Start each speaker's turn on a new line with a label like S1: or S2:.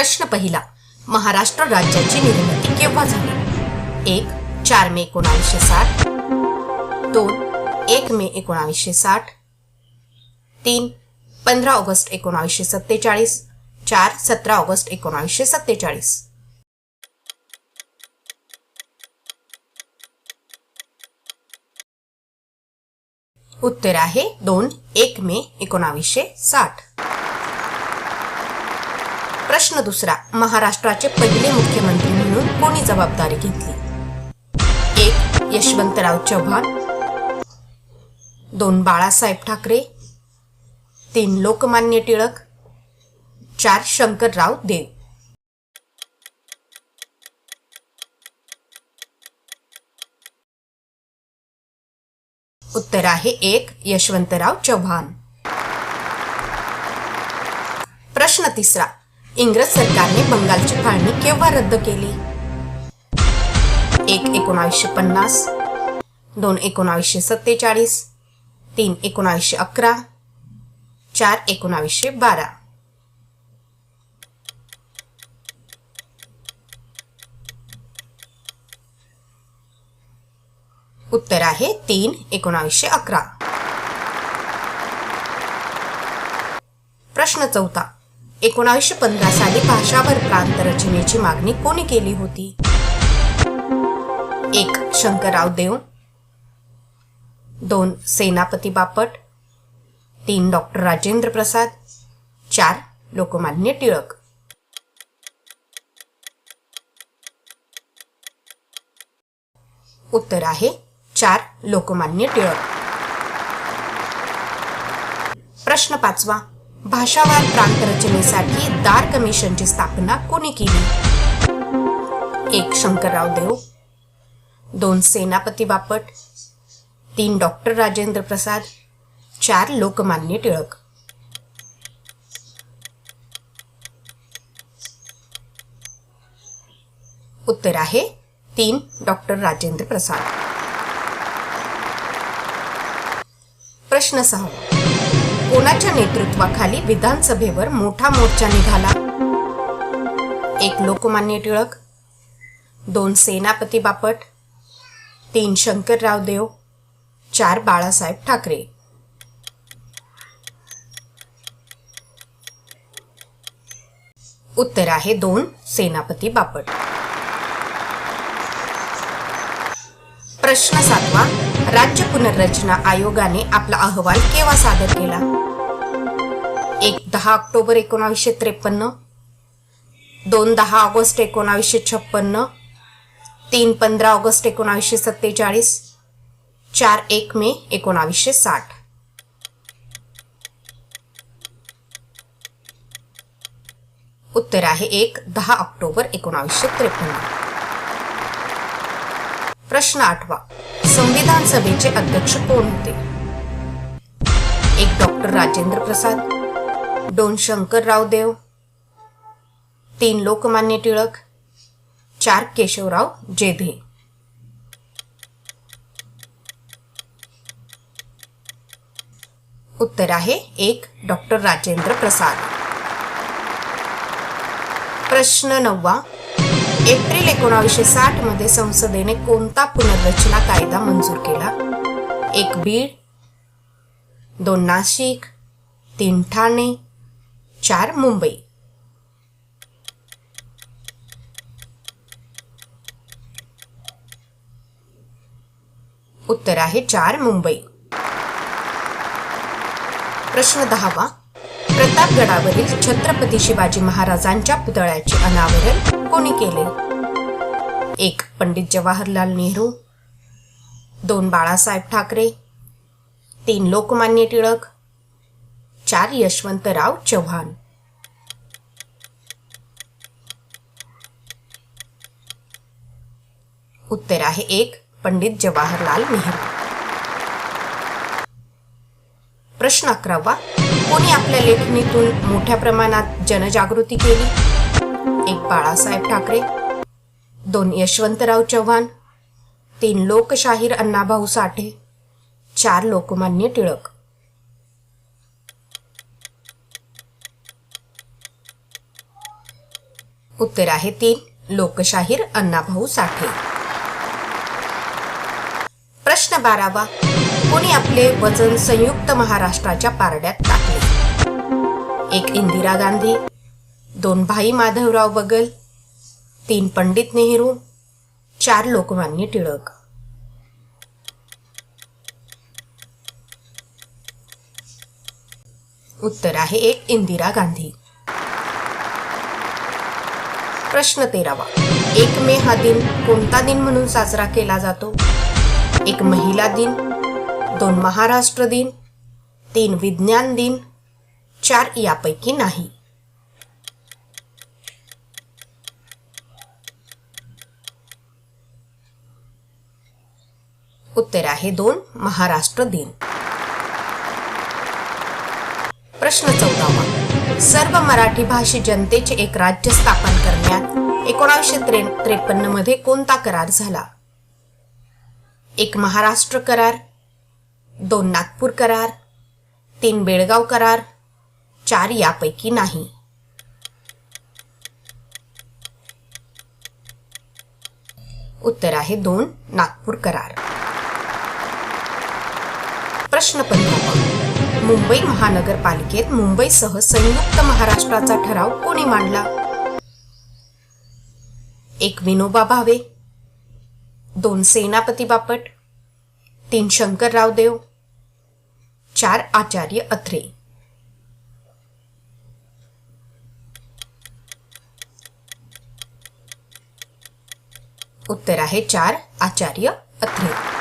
S1: प्रश्न पहिला. महाराष्ट्र राज्याची निर्मिती केव्हा झाली? एक चार मे एकोणावीसशे साठ. दोन एक मे एकोणावीसशे साठ. तीन पंधरा ऑगस्ट एकोणावीसशे सत्तेचाळीस. चार सतरा ऑगस्ट एकोणावीसशे सत्तेचाळीस. उत्तर आहे दोन एक मे एकोणावीसशे साठ. प्रश्न दुसरा. महाराष्ट्राचे पहिले मुख्यमंत्री म्हणून कोणी जबाबदारी घेतली? एक यशवंतराव चव्हाण. दोन बाळासाहेब ठाकरे. तीन लोकमान्य टिळक. चार शंकरराव देव. उत्तर आहे एक यशवंतराव चव्हाण. प्रश्न तिसरा. इंग्रज सरकारने बंगालची फाळणी केव्हा रद्द केली? एक एकोणावीसशे पन्नास दोन एकोणावीसशे सत्तेचाळीस तीन एकोणावीसशे अकरा चार एकोणावीसशे बारा. उत्तर आहे तीन एकोणावीसशे अकरा. प्रश्न चौथा. एकोणावीसशे पंधरा साली भाषावर प्रांत रचनेची मागणी कोणी केली होती? एक शंकरराव देव दोन सेनापती बापट. तीन डॉक्टर राजेंद्र प्रसाद. चार लोकमान्य टिळक. उत्तर आहे चार लोकमान्य टिळक. प्रश्न पाचवा. भाषावार प्रांत रचनेसाठी दार कमिशनची स्थापना कोणी केली? एक शंकरराव देव दोन सेनापती बापट तीन डॉक्टर राजेंद्र प्रसाद चार लोकमान्य टिळक. उत्तर आहे तीन डॉक्टर राजेंद्र प्रसाद. प्रश्न सहा. कोणाच्या नेतृत्वाखाली विधानसभेवर मोठा मोर्चा निघाला? एक लोकमान्य टिळक दोन सेनापती बापट तीन शंकरराव देव चार बाळासाहेब ठाकरे. उत्तर आहे दोन सेनापती बापट. प्रश्न सातवा राज्य पुनर्रचना आयोगाने आपला अहवाल केव्हा सादर केला? एक दहा ऑक्टोबर एकोणावीसशे त्रेपन्न. दोन दहा ऑगस्ट एकोणावीसशे छप्पन्न. तीन पंधरा ऑगस्ट एकोणावीसशे सत्तेचाळीस. चार एक मे एकोणावीसशे साठ. उत्तर आहे एक दहा ऑक्टोबर एकोणावीसशे त्रेपन्न. प्रश्न आठवा. संविधान सभेचे अध्यक्ष कोण होते? एक डॉक्टर राजेंद्र प्रसाद दोन शंकरराव देव तीन लोकमान्य टिळक चार केशवराव जेधे. उत्तर आहे एक डॉक्टर राजेंद्र प्रसाद. प्रश्न नववा एप्रिल एकोणावीसशे साठमध्ये संसदेने कोणता पुनर्रचना कायदा मंजूर केला? एक बीड दोन नाशिक तीन ठाणे चार मुंबई. उत्तर आहे चार मुंबई. प्रश्न दहावा. प्रतापगडावरील छत्रपती शिवाजी महाराजांच्या पुतळ्याचे अनावरण कोणी केले? एक पंडित जवाहरलाल नेहरू. दोन बाळासाहेब ठाकरे. तीन लोकमान्य टिळक. चार यशवंतराव चव्हाण. उत्तर आहे एक पंडित जवाहरलाल नेहरू. प्रश्न अकरावा कोणी आपल्या लेखणीतून मोठ्या प्रमाणात जनजागृती केली? एक बाळासाहेब ठाकरे दोन यशवंतराव चव्हाण तीन लोकशाहीर अण्णाभाऊ साठे चार लोकमान्य टिळक. उत्तर आहे तीन लोकशाहीर अण्णाभाऊ साठे. प्रश्न बारावा कोणी आपले वजन संयुक्त महाराष्ट्राच्या पारड्यात टाकले? एक इंदिरा गांधी दोन भाई माधवराव बगल तीन पंडित नेहरू चार लोकमान्य टिळक. उत्तर आहे एक इंदिरा गांधी. प्रश्न तेरावा. एक मे हा दिन कोणता दिन म्हणून साजरा केला जातो? एक महिला दिन दोन महाराष्ट्र दिन तीन विज्ञान दिन चार यापैकी नाही. उत्तर आहे दोन महाराष्ट्र दिन. प्रश्न चौदावा. सर्व मराठी भाषी जनतेचे एक राज्य स्थापन करण्यात एकोणाशे त्रेपन्नमध्ये कोणता करार झाला? एक महाराष्ट्र करार दोन नागपूर करार तीन बेळगाव करार चार यापैकी नाही. उत्तर आहे दोन नागपूर करार. प्रश्न मुंबई महानगरपालिकेत मुंबईसह संयुक्त महाराष्ट्राचा ठराव कोणी मांडला? एक विनोबा भावे दोन सेनापती बापट तीन शंकरराव देव चार आचार्य अत्रे। उत्तर है चार आचार्य अत्रे।